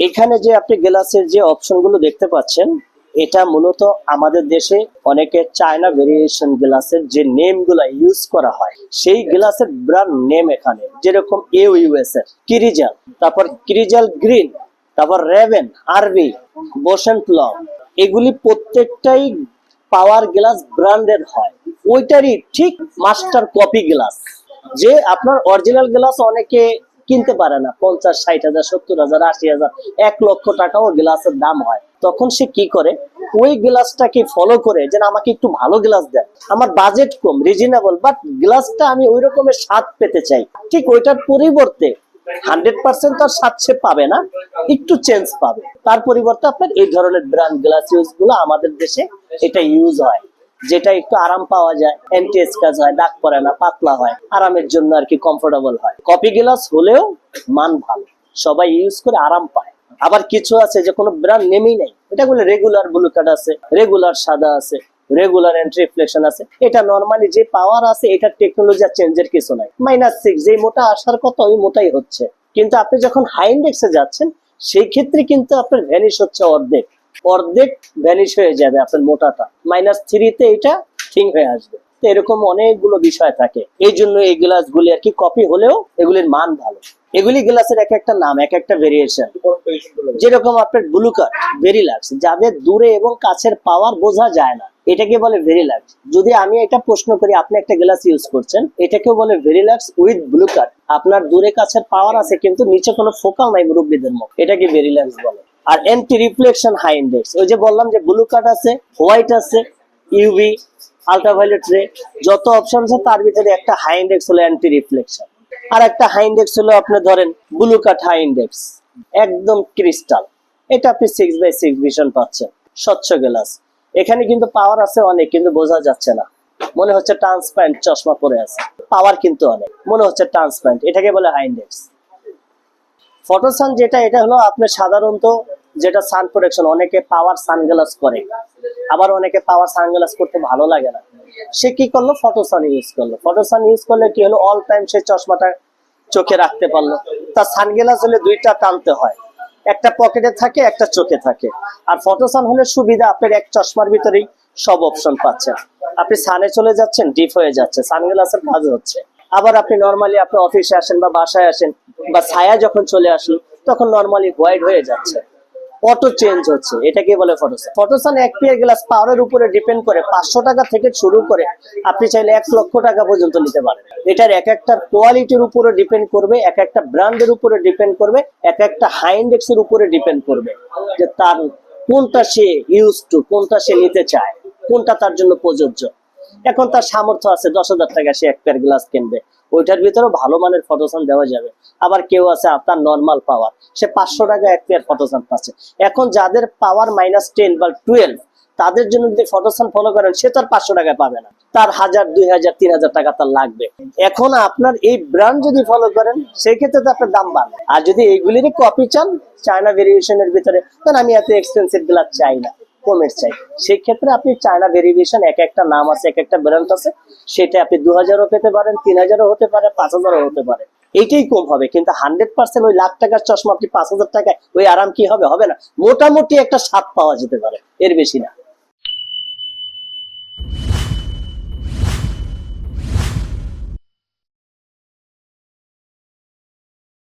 এখানে যে আপনি গ্লাসের যে অপশনগুলো দেখতে পাচ্ছেন, এটা মূলত আমাদের দেশে অনেকে চায়না ভেরিয়েশন গ্লাসের যে নেমগুলা ইউজ করা হয়, সেই গ্লাসের ব্র্যান্ড নেম এখানে। যেরকম এ ইউএস এর কিরিজাল তারপর কিরিজাল গ্রিন তারপর রেভেন আরবি বোশন প্লম এগুলি প্রত্যেকটাই পাওয়ার গ্লাস ব্র্যান্ডের হয়। ওইটারই ঠিক মাস্টার কপি গ্লাস যে আপনার অরিজিনাল গ্লাস অনেকে কিনতে পারে না। পঞ্চাশ, ষাট হাজার, সত্তর হাজার, আশি হাজার, এক লক্ষ টাকাও গ্লাসের দাম হয়। তখন সে কি করে? ওই গ্লাসটাকে ফলো করে যেন আমাকে একটু ভালো গ্লাস দেন আমার বাজেট কম রিজনেবল বাট গ্লাসটা আমি ওই রকমের স্বাদ পেতে চাই। ঠিক ওইটার পরিবর্তে হান্ড্রেড পার্সেন্ট তো আর স্বাদ সে পাবে না, একটু চেঞ্জ পাবে। তার পরিবর্তে আপনার এই ধরনের ব্র্যান্ড গ্লাস ইউজগুলো আমাদের দেশে এটা ইউজ হয়। যেটা একটু আরাম পাওয়া যায় অ্যান্টি কাজ হয়, দাগ পড়ে না, পাতলা হয়, আরামের জন্য আর কি কমফোর্টেবল হয়। কপি গ্লাস হলেও মান ভালো, সবাই ইউজ করে আরাম পায়। আবার কিছু আছে যে কোনো ব্র্যান্ড নেমেই নাই, এটা বলে রেগুলার ব্লু কার্ড আছে রেগুলার সাদা আছে রেগুলার এন্ট্রি রিফ্লেকশন আছে, এটা নর্মালি যে পাওয়ার আছে এটা টেকনোলজি আর চেঞ্জের কিছু নাই। মাইনাস সিক্স যে মোটা আসার কথা, ওই মোটাই হচ্ছে। কিন্তু আপনি যখন হাই ইন্ডেক্সে যাচ্ছেন, সেই ক্ষেত্রে কিন্তু আপনার ভ্যানিশ হচ্ছে অর্ধেক। অর্ধেক ভ্যানিশ হয়ে যাবে আপনার মোটাটা। মাইনাস থ্রিতে এটা থিং হয়ে আসবে। এরকম অনেকগুলো বিষয় থাকে। এই জন্য এই গ্লাস গুলি আর কি কপি হলেও এগুলির মান ভালো। এগুলি গ্লাসের এক একটা নাম, এক একটা ভেরিয়েশন যেরকম আপনার ব্লু কার্ড ভেরিলাক্স যাদের দূরে এবং কাছের পাওয়ার বোঝা যায় না। এটাকে বলে ভেরিলাক্স যদি আমি এটা প্রশ্ন করি, আপনি একটা গ্লাস ইউজ করছেন, এটাকেও বলে ভেরিলাক্স উইথ ব্লু কার্ড আপনার দূরে কাছের পাওয়ার আছে, কিন্তু নিচে কোনো ফোকাল নাই মুরব্বীদের মতো এটাকে ভেরিলাক্স বলে। আর এন্টি রিফ্লেকশন হাই ইন্ডেক্স ওই যে বললাম যে ব্লু কার্ড আছে হোয়াইট আছে ইউভি আলট্রাভায়োলেট রে যত অপশন আছে তার ভিতরে একটা হাই ইন্ডেক্স হলো অ্যান্টি রিফ্লেকশন আর একটা হাই ইন্ডেক্স হলো আপনি ধরেন ব্লু কাট হাই ইন্ডেক্স একদম ক্রিস্টাল এটা আপনি সিক্স বাই সিক্স ভিশন পাচ্ছেন। স্বচ্ছ গ্লাস এখানে কিন্তু পাওয়ার আছে অনেক, কিন্তু বোঝা যাচ্ছে না। মনে হচ্ছে ট্রান্সপারেন্ট চশমা পরে আছে। পাওয়ার কিন্তু অনেক। মনে হচ্ছে ট্রান্সপারেন্ট এটাকে বলে হাই ইন্ডেক্স ফটোসান যেটা, এটা হলো আপনি সাধারণত যেটা সান প্রোটেকশন অনেকে পাওয়ার সানগ্লাস করে। আবার অনেকে পাওয়ার সানগ্লাস করতে ভালো লাগে না। সে কি করল? ফটোসান ইউজ করল। ফটোসান ইউজ করলে কি হলো? অল টাইম সে চশমাটা চোখে রাখতে পারল। তার সানগ্লাস হলে দুইটা টানতে হয়। একটা পকেটে থাকে, একটা চোখে থাকে। আর ফটোসান হলে সুবিধা, আপনার এক চশমার ভিতরেই সব অপশন পাচ্ছেন। আপনি সানে চলে যাচ্ছেন ডিপ হয়ে যাচ্ছে। সানগ্লাসের কাজ হচ্ছে। আবার আপনি নর্মালি আপনি অফিসে আসেন বা বাসায় আসেন বা ছায়া যখন চলে আসলো, তখন নর্মালি হোয়াইট হয়ে যাচ্ছে। অটো চেঞ্জ হচ্ছে। এটাকে বলে ফটোসান ফটোসান এক পেয়ার গ্লাস পাওয়ারের উপরে ডিপেন্ড করে পাঁচশো টাকা থেকে শুরু করে আপনি চাইলে এক লক্ষ টাকা পর্যন্ত নিতে পারেন। এটার এক একটা কোয়ালিটির উপরে ডিপেন্ড করবে, এক একটা ব্র্যান্ডের উপরে ডিপেন্ড করবে, এক একটা হাই ইন্ডেক্সের উপরে ডিপেন্ড করবে যে তার কোনটা সে ইউজ টু কোনটা সে নিতে চায়, কোনটা তার জন্য প্রযোজ্য। এখন তার সামর্থ্য আছে দশ হাজার টাকা সে এক পেয়ার গ্লাস কিনবে। ওইটার ভিতরেও ভালো মানের ফটোসান দেওয়া যাবে। আবার কেউ আছে আপনার নর্মাল পাওয়ার সে পাঁচশো টাকা এক পেয়ার ফটোসান পাচ্ছে। এখন যাদের পাওয়ার মাইনাস টেন বা টুয়েলভ তাদের জন্য যদি ফটোসান ফলো করেন, সে তার পাঁচশো টাকা পাবে না। তার হাজার, দুই হাজার, তিন হাজার টাকা তার লাগবে। এখন আপনার এই ব্র্যান্ড যদি ফলো করেন, সেক্ষেত্রে তো আপনার দাম বাড়বে। আর যদি এইগুলিরই কপি চান চায়না ভেরিয়েশনের ভিতরে, তাহলে আমি এত এক্সপেন্সিভ গ্লাস চাই না। কমের চাই। সেই ক্ষেত্রে আপনি চায়না ভেরিয়েশন এক একটা নাম আছে, এক একটা ব্র্যান্ড আছে, সেটা আপনি দু হাজারও পেতে পারেন তিন হাজারও হতে পারে পাঁচ হাজারও হতে পারে। এইটাই কম হবে, কিন্তু হান্ড্রেড পার্সেন্ট ওই লাখ টাকার চশমা আপনি পাঁচ হাজার টাকায়, ওই আরাম কি হবে? হবে না। মোটামুটি একটা স্বাদ পাওয়া যেতে পারে, এর বেশি না।